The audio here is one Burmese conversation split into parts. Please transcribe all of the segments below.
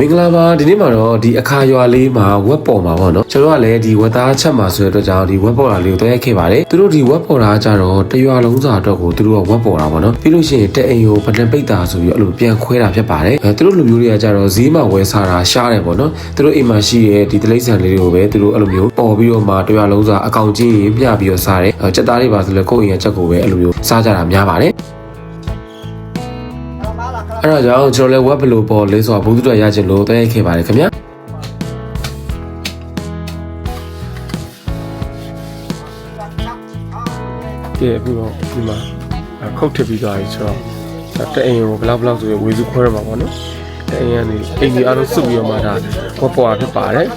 မင်္ဂလာပါဒီနေ့မှာတော့ဒီအခါရွာလေးမှာဝက်ပေါ်မှာပေါ့နော်ကျွန်တော်ကလည်းဒီဝက်သားချက်မှာဆိုတဲ့အတွက်ကြောင့်ဒီဝက်ပေါ်တာလေးကိုတွဲရိုက်ခဲ့ပါတယ်သူတို့ဒီဝက်ပေါ်တာကကြတော့တရွာလုံးစာအတွက်ကိုသူတို့ကဝက်ပေါ်တာပေါ့နော်ပြီးလို့ရှိရင်တက်အိမ်ကိုဗတန်ပိတ်တာဆိုပြီးအဲ့လိုပြန်ခွဲတာဖြစ်ပါတယ်အဲသူတို့လူမျိုးတွေကကြတော့ဈေးမှာဝယ်စားတာရှားတယ်ပေါ့နော်သူတို့အိမ်မှာရှိတဲ့ဒီတလိမ့်ဆန်လေးတွေကိုပဲသူတို့အဲ့လိုမျိုးပေါ်ပြီးတော့မှတရွာလုံးစာအကောင်ကြီးရင်ပြပြီးတော့စားတယ်အဲချက်သားတွေပါဆိုလဲကိုယ့်အိမ်ရဲ့ချက်ကိုပဲအဲ့လိုမျိုးစားကြတာများပါတယ် အဲ့တော့ကြောင့်ကျွန်တော်လည်း web ဘယ်လိုပေါ်လဲဆိုတာဘုသူတော်ရချင်လို့တွဲရိုက်ခဲ့ပါတယ်ခင်ဗျာကဲအခုတော့ဒီမှာခုတ်ထစ်ပြီးသွားပြီဆိုတော့တအိမ်ကိုဘလောက်ဘလောက်ဆိုရင်ဝေစုခွဲရမှာပေါ့နော်တအိမ်ကနေအိမ်ကြီးအားလုံးစုပြီးတော့မှဒါပေါ်ပေါ်ဖြစ်ပါတယ်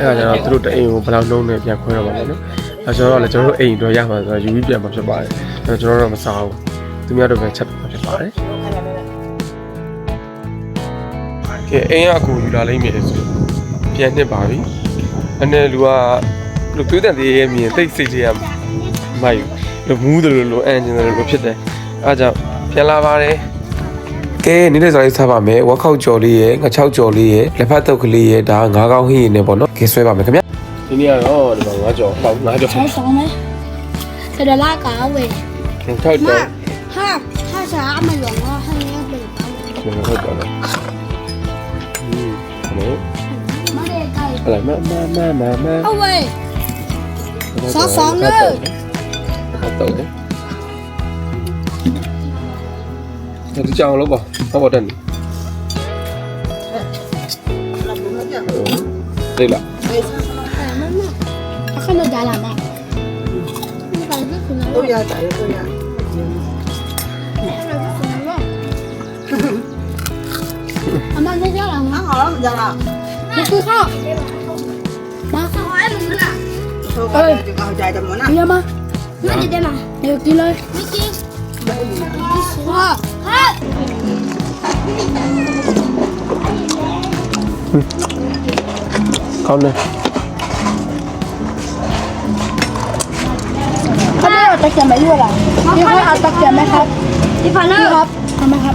အဲ့ဒါကျတော့သူတို့တအိမ်ကိုဘလောက်လုံးနဲ့ပြန်ခွဲရမှာပေါ့နော်အဲကျွန်တော်တို့လည်းကျွန်တော်တို့အိမ်တော့ရမှာဆိုတော့ယူပြီးပြန်မှာဖြစ်ပါတယ်အဲကျွန်တော်တို့တော့မစားဘူးသူများတို့ပဲချက်မှာဖြစ်ပါတယ် ကဲအင်းရအကိုယူလာလိမ့်မယ်ဆိုပြန်နှစ်ပါပြီအနယ်လူကလူသွေးတန်သေးရဲ့မြင်တိတ်စိတ်တွေကမိုက်လူမူးတယ်လို့အန်ဂျင်တယ်လို့ဖြစ်တယ်အားကြောင့်ပြန်လာပါတယ်ကဲနေ့နေ့စာရေးထားပါမယ်ဝက်ခောက်ကြော်လေးရဲ့ငချောက်ကြော်လေးရဲ့လက်ဖက်တုပ်ကလေးရဲ့ဒါငါးကောင်းဟင်းရည်နဲ့ပေါ့နော်ကဲဆွဲပါမယ်ခင်ဗျဒီနေ့ကတော့ဒီမှာငါးကြော်ပေါက်ငါးကြော်ဆောင်းမယ်ဆဒလာကဝယ်ထောက်ကြော်ဟာဟာစာအမလောဟာဟင်းရပြန်ပါဟုတ်တယ် nữa อะไรมามามามามาเอาเว้ยสองสองเลยเขาเต๋อเราจะเอาแล้วบ่เอาบ่ดันได้ละข้าวมันดาลามาตัวยาจ่ายตัวยา ยากมาคือข้าวมาข้าวไอ้มึน่ะโชคจะเอาใจจำนวนนะเยอะมามันจะได้มาเดี๋ยวกินเลยไม่กิห้าห้าอเข้าเลยเขาไม่เอาตะเกียบไหมด้วยล่ะนี่เขาเอาตะเกียบไหมครับพี่พันธุ์ครับทำไมครับ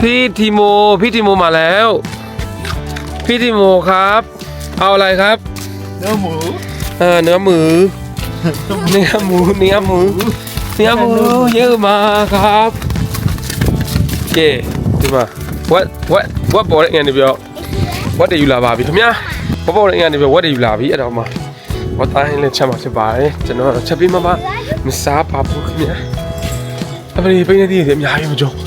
พี่ทีโมพี่ทีโมมาแล้ว พี่ทีโมครับ เอาอะไรครับ เนื้อหมู เออเนื้อหมู เนื้อหมูเนื้อหมูเนื้อหมูเยอะมากครับเก๋ဒီမှာ what what what ပေါ်တဲ့ငန်းနေပြော what တွေယူလာပါပြီခင်ဗျာဘောပေါ်တဲ့ငန်းနေပြော what တွေယူလာပြီအဲ့တော့မှ what တိုင်းလည်းချက်မှာဖြစ်ပါတယ်ကျွန်တော်ချက်ပြီးမှပါမစားပါဘူးခင်ဗျာအပလီပိနေသီးတွေအများကြီးမကြုံ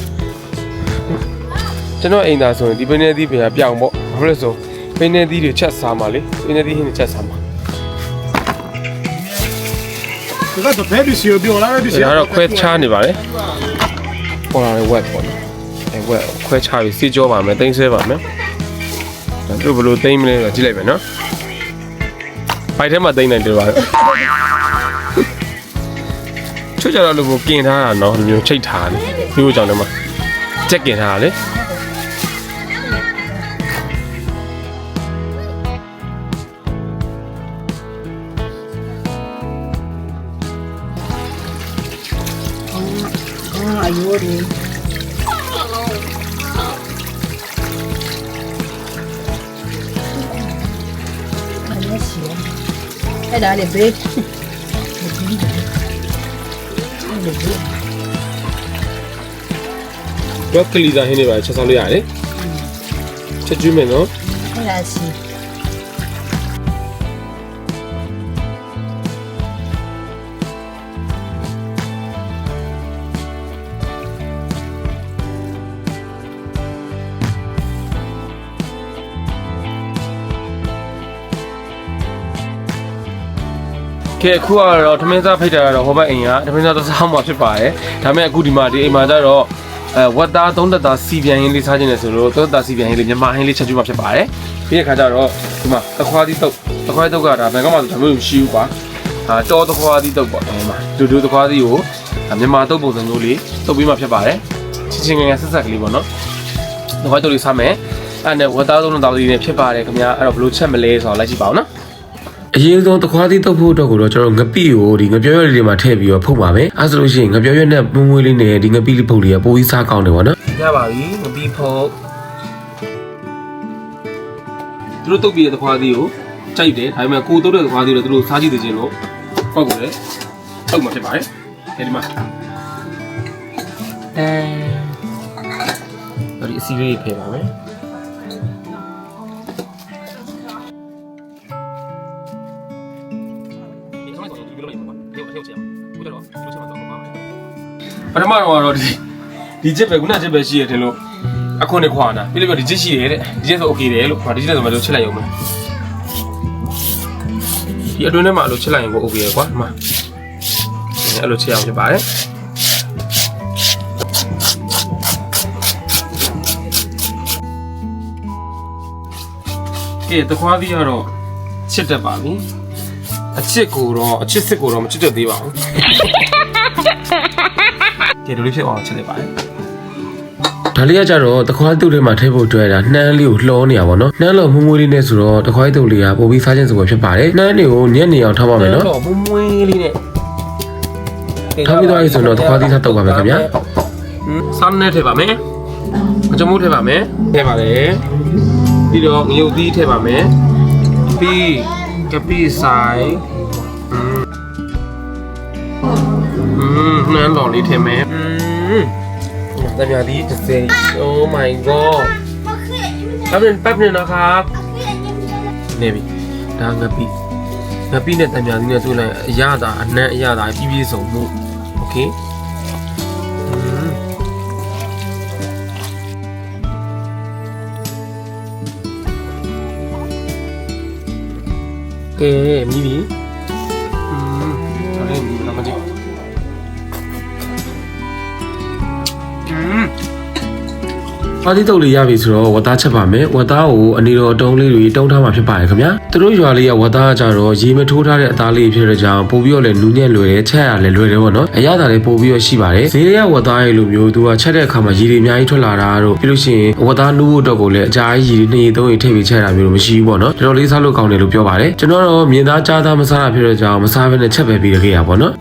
ကျွန်တော်အိမ်သားဆိုရင်ဒီပိနေသီးပြန်ပြောင်းပေါ့ဘာလို့လဲဆိုပိနေသီးတွေချက်စားမှာလေပိနေသီးဟင်းတွေချက်စားမှာဒီကတော့ဘယ်ဒီစီကိုပြောလာတဲ့ဒီစီဒါကတော့ခွဲချားနေပါလေပေါ်လာတဲ့ web ပေါ့နော်အဲ web ခွဲချားပြီးစီကြောပါမယ်တင်ဆဲပါမယ်ဒါတို့ဘယ်လိုတင်မလဲတော့ကြည့်လိုက်မယ်နော်ပိုက်ထဲမှာတင်နိုင်တယ်ပါချွတ်ကြတော့လို့ကိုกินထားတာနော်ဒီမျိုးချိတ်ထားတယ်ဒီလိုကြောင့်လည်းမချက်ကင်ထားတာလေ 아, 6월이. 안녕하세요. 해 나네 배. 뼈클리다 해네 말 차살로 야네? 체주면 어? 음, 해라시. ကဲအခုကတော့ထမင်းစားဖိတ်တာကတော့ဟောဘက်အိမ်ကထမင်းစားတစ်စားမှဖြစ်ပါတယ်ဒါပေမဲ့အခုဒီမှာဒီအိမ်မှာကျတော့အဲဝတ်သားသုံးသက်သားစီပြန်ရင်းလေးစားခြင်းနဲ့ဆိုလို့သုံးသက်သားစီပြန်ရင်းလေးမြန်မာဟင်းလေးချက်ကျွေးမှဖြစ်ပါတယ်ပြီးတဲ့ခါကျတော့ဒီမှာသခွားသီးတုပ်သခွားတုပ်ကဒါဘယ်ကမှဒါမျိုးမရှိဘူးပါအာတော်သခွားသီးတုပ်ပေါ့ဒီမှာဒူဒူသခွားသီးကိုမြန်မာတုပ်ပုံစံမျိုးလေးတုပ်ပြီးမှဖြစ်ပါတယ်ချင်းချင်းငယ်ငယ်ဆက်ဆက်ကလေးပေါ့နော်သခွားတုပ်လေးစားမယ်အဲ့နဲ့ဝတ်သားသုံးသက်သားလေးနဲ့ဖြစ်ပါတယ်ခင်ဗျာအဲ့တော့ဘယ်လိုချက်မလဲဆိုတော့လိုက်ကြည့်ပါဦးနော် အရေးဆုံးတခွားသီးတုပ်ဖို့အတွက်ကိုတော့ကျွန်တော်ငပိကိုဒီငပြောရွက်လေးတွေမှာထည့်ပြီးတော့ဖုတ်ပါမယ်အဲဆိုလို့ရှိရင်ငပြောရွက်နဲ့မွေးမွေးလေးနဲ့ဒီငပိလေးဖုတ်လေးကပိုပြီးစားကောင်းတယ်ပေါ့နော်ရပါပြီငပိဖုတ်သူတို့တုပ်ပြီးတဲ့တခွားသီးကိုကြိုက်တယ်ဒါပေမဲ့ကိုတုပ်တဲ့တခွားသီးတော့သူတို့စားကြည့်သေးခြင်းလို့ပောက်ကုန်တယ်တုပ်မှာဖြစ်ပါတယ်အဲဒီမှာအဲဒီအစီလေးဖယ်ပါမယ် ပထမတော့ကတော့ဒီဒီချက်ပဲခုနချက်ပဲရှိရတယ်လို့အခုနေခွာနာပြီးလို့ဒီချက်ရှိတယ်တဲ့ဒီချက်ဆိုโอเคတယ်လို့ဒီချက်ဆိုမှလို့ချက်လိုက်ရုံပဲဒီအတွင်းထဲမှာလို့ချက်လိုက်ရင်ကိုโอเคရယ်ကွာဒီမှာအဲ့လိုချက်အောင်ဖြစ်ပါတယ်ကဲတခွားသီးကတော့ချစ်တတ်ပါပြီအချစ်ကိုတော့အချစ်စစ်ကိုတော့မချစ်တတ်သေးပါဘူး ကဲ ဒီလိုဖြစ်အောင်ချက်လိုက်ပါတယ်ဒါလေးကကြတော့တခွားတုပ်လေးမှာထည့်ဖို့တွေ့တာနှမ်းလေးကိုလှောနေရပါတော့နှမ်းလို့မှုမွေးလေးနဲ့ဆိုတော့တခွားတုပ်လေးကပိုပြီးစားခြင်းဆိုပဲဖြစ်ပါတယ်နှမ်းတွေကိုညက်နေအောင်ထားပါမယ်နော်မှုမွေးလေးနဲ့ထားပြီးတော့ဆိုတော့တခွားသီးစားတုပ်ပါမယ်ခင်ဗျာဆမ်းနဲ့ထည့်ပါမယ်အကြမိုးထည့်ပါမယ်ထည့်ပါတယ်ပြီးတော့ငရုတ်သီးထည့်ပါမယ်ပြီးကပိဆိုင် နှမ်းတော်လေးထည့်မယ်อืมတမယာဒီတစ်စိ Oh my god แป๊บนึงแป๊บนึงนะครับ နေပြီဒါငပိငပိနဲ့တံမြာသီးနဲ့တွေ့လိုက်အရသာအနက်အရသာပြည့်ပြည့်စုံမှုโอเคကဲမိပြီ ပါတီတုတ်လေးရပြီဆိုတော့ဝတ်သားချက်ပါမယ်ဝတ်သားကိုအနေတော်အတုံးလေးတွေတုံးထားမှာဖြစ်ပါတယ်ခင်ဗျာသူတို့ရွာလေးကဝတ်သားကကြတော့ရေမထိုးထားတဲ့အသားလေးဖြစ်တဲ့ကြောင့်ပို့ပြီးတော့လည်းနူးညံ့လွယ်တယ်ချက်ရလည်းလွယ်တယ်ပေါ့နော်အရသာလည်းပို့ပြီးတော့ရှိပါတယ်ဈေးတွေကဝတ်သားရဲ့လိုမျိုးသူကချက်တဲ့အခါမှာရေတွေအများကြီးထွက်လာတာတို့ပြီးလို့ရှိရင်ဝတ်သားနူးဖို့အတွက်ကိုလည်းအကြာကြီးရေတွေနှစ်ရေသုံးရေထည့်ပြီးချက်တာမျိုးတော့မရှိဘူးပေါ့နော်တော်တော်လေးစားလို့ကောင်းတယ်လို့ပြောပါတယ်ကျွန်တော်တော့မြင်သားကြားသားမစားတာဖြစ်တဲ့ကြောင့်မစားဘဲနဲ့ချက်ပဲပြီးရခဲ့ရပါပေါ့နော်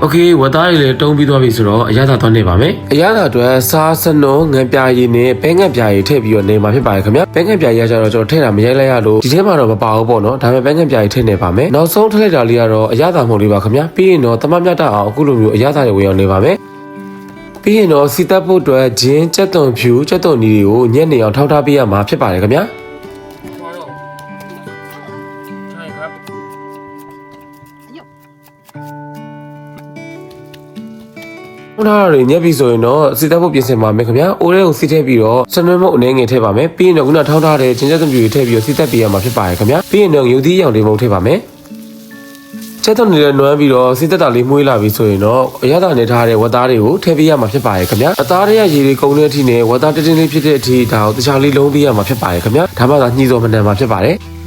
။ Okay ဝက်သားတွေလည်းတုံးပြီးသွားပြီဆိုတော့အရသာသွားနေပါမယ်။အရသာအတွက်စားစနုံငန်ပြာရည်နဲ့ပဲငန်ပြာရည်ထည့်ပြီးတော့နေမှာဖြစ်ပါတယ်ခင်ဗျာ။ပဲငန်ပြာရည်ကကျတော့ကျွန်တော်ထည့်တာမရိုက်လိုက်ရလို့ဒီထဲမှာတော့မပါဘူးပေါ့နော်။ဒါပေမဲ့ပဲငန်ပြာရည်ထည့်နေပါမယ်။နောက်ဆုံးထည့်လိုက်တာလေးကတော့အရသာမဟုတ်လေးပါခင်ဗျာ။ပြီးရင်တော့တမမြတ်တာအောင်အခုလိုမျိုးအရသာတွေဝင်အောင်နေပါမယ်။ပြီးရင်တော့စီတက်ဖို့အတွက်ဂျင်းကြက်သွန်ဖြူကြက်သွန်နီတွေကိုညက်နေအောင်ထောက်ထားပေးရမှာဖြစ်ပါတယ်ခင်ဗျာ။ ဟုတ်တာတွေညက်ပြီဆိုရင်တော့စီတက်ဖို့ပြင်ဆင်ပါမယ်ခင်ဗျာ။အိုးလေးကိုစီထည့်ပြီးတော့စနွဲမုတ်အနေငယ်ထည့်ပါမယ်။ပြီးရင်တော့ခုနထောင်းထားတဲ့ချင်းချက်သမီးတွေထည့်ပြီးတော့စီတက်ပေးရမှာဖြစ်ပါတယ်ခင်ဗျာ။ပြီးရင်တော့ယူသီးရောင်လေးမုတ်ထည့်ပါမယ်။ချက်တော့နေလည်းနွမ်းပြီးတော့စီတက်တာလေးမှုေးလာပြီဆိုရင်တော့အရသာနေထားတဲ့ဝတ်သားတွေကိုထည့်ပေးရမှာဖြစ်ပါတယ်ခင်ဗျာ။အသားတွေကရေတွေကုန်တဲ့အထိနဲ့ဝတ်သားတင်းတင်းလေးဖြစ်တဲ့အထိဒါကိုတခြားလေးလုံးပေးရမှာဖြစ်ပါတယ်ခင်ဗျာ။ဒါမှသာညှိစောမနှံမှာဖြစ်ပါတယ်။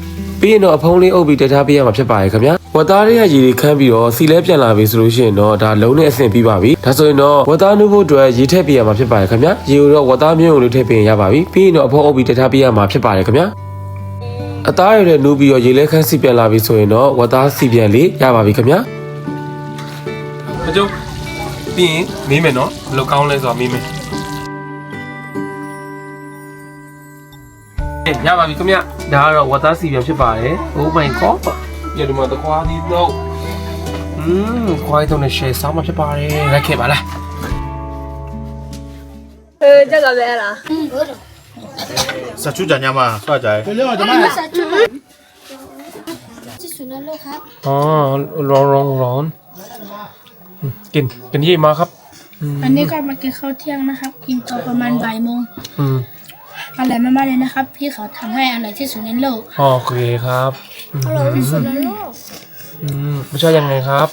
ပြီးရင်တော့အဖုံးလေးအုပ်ပြီးတက်ထားပေးရမှာဖြစ်ပါတယ်ခင်ဗျာဝတ်သားတွေကရည်တွေခမ်းပြီးတော့စီလဲပြန်လာပြီဆိုလို့ရှိရင်တော့ဒါလုံးနဲ့အဆင်ပြီးပါပြီဒါဆိုရင်တော့ဝတ်သားနုဖို့အတွက်ရေထည့်ပေးရမှာဖြစ်ပါတယ်ခင်ဗျာရေကိုတော့ဝတ်သားမျိုးုံလေးထည့်ပေးရင်ရပါပြီပြီးရင်တော့အဖုံးအုပ်ပြီးတက်ထားပေးရမှာဖြစ်ပါတယ်ခင်ဗျာအသားရည်နဲ့နူးပြီးတော့ရေလဲခမ်းစီပြန်လာပြီဆိုရင်တော့ဝတ်သားစီပြန်လေးရပါပြီခင်ဗျာအကျုပ်ပြီးရင်မေးမယ်နော်ဘယ်လိုကောင်းလဲဆိုတာမေးမယ် အေးရပါပြီခင်ဗျဒါကတော့ဝတ်သားစီပြန်ဖြစ်ပါတယ် Oh my god ညဒီမှာတခွားဒီတော့อืมခွားတော့နဲ့ share ဆောင်းမှာဖြစ်ပါတယ်လိုက်ခဲ့ပါလား เออကြက်ကပဲအဲ့လား စာချူကြညာမှာဆွာကြတယ်ဒီလိုကျွန်မ စာချူที่สุดในโลกครับ อ๋อร้อนร้อนร้อนอืมกินกินยี่มาครับ อันนี้ก็มากินข้าวเที่ยงนะครับ กินตอนประมาณบ่ายโมง อืม อร่อยมากๆเลยนะครับ พี่เขาทำให้อร่อยที่สุดในโลกโอเคครับอร่อยที่สุดในโลกอืมรสชาติยังไงครับ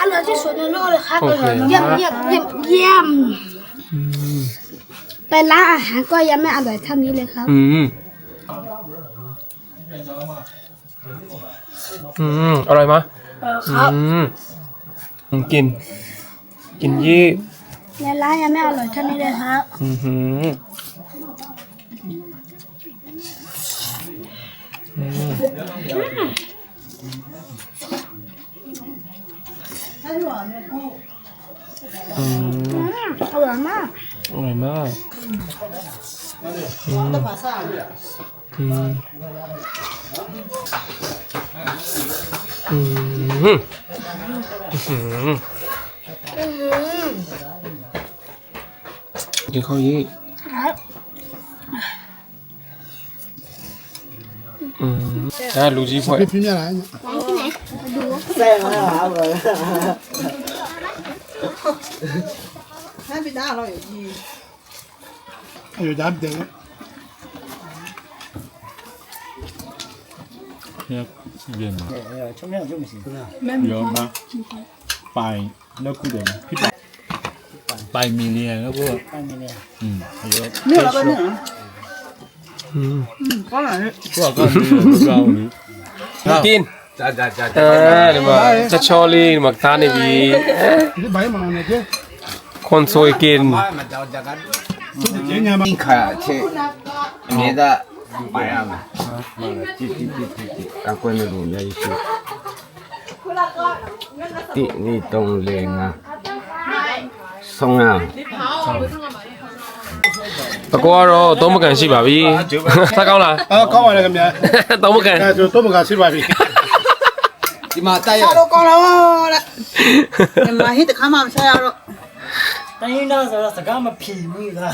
อร่อยที่สุดในโลกเลยครับโอเค เยี่ยมเยี่ยมเยี่ยมเยี่ยมอืมไปร้านอาหารก็ยังไม่อร่อยเท่านี้เลยครับ อืมอืมอร่อยมะเออครับอืมอืมกิน กินยี่ในร้านยังไม่อร่อยเท่านี้เลยครับ อือหือ อืมอืมอร่อยมากอร่อยมากอืมอืมอืมอืมกินข้าวยี่ครับ 嗯，哎，卤鸡块。别停下来。再往下滚。还比咱老有意。有咱得。เนี่ยเย็นมาเออช่วงนี้ช่วงสิเยอะมากไปแล้วกูเดี๋ยวพี่ไปไปมีเรียก็พวกไปมีเรียอืมเยอะเนี่ยเราไปเนี่ย พวกก็มีเรากินจ้าจ้าจ้าเออนี่มาจะชอลีมาทานในวีคนสวยกินนี่ค่ะเชนี่ละไปอะมจิจิจิจิจิกังคนรู้เนี่ยอีกที่นี่ต้องเลี้ยงอะสองอะ တကောကတော့သုံးမကန်ရှိပါပြီဆက်ကောင်းလားအော်ကောင်းပါလေခင်ဗျာသုံးမကန်အဲဆိုတော့မကရှိပါပြီဒီမှာတက်ရစားတော့ကောင်းလားတဲ့ညီမဟိတခါမှမစားရတော့တိုင်းရင်းသားဆိုတော့စကားမဖြီဘူးလား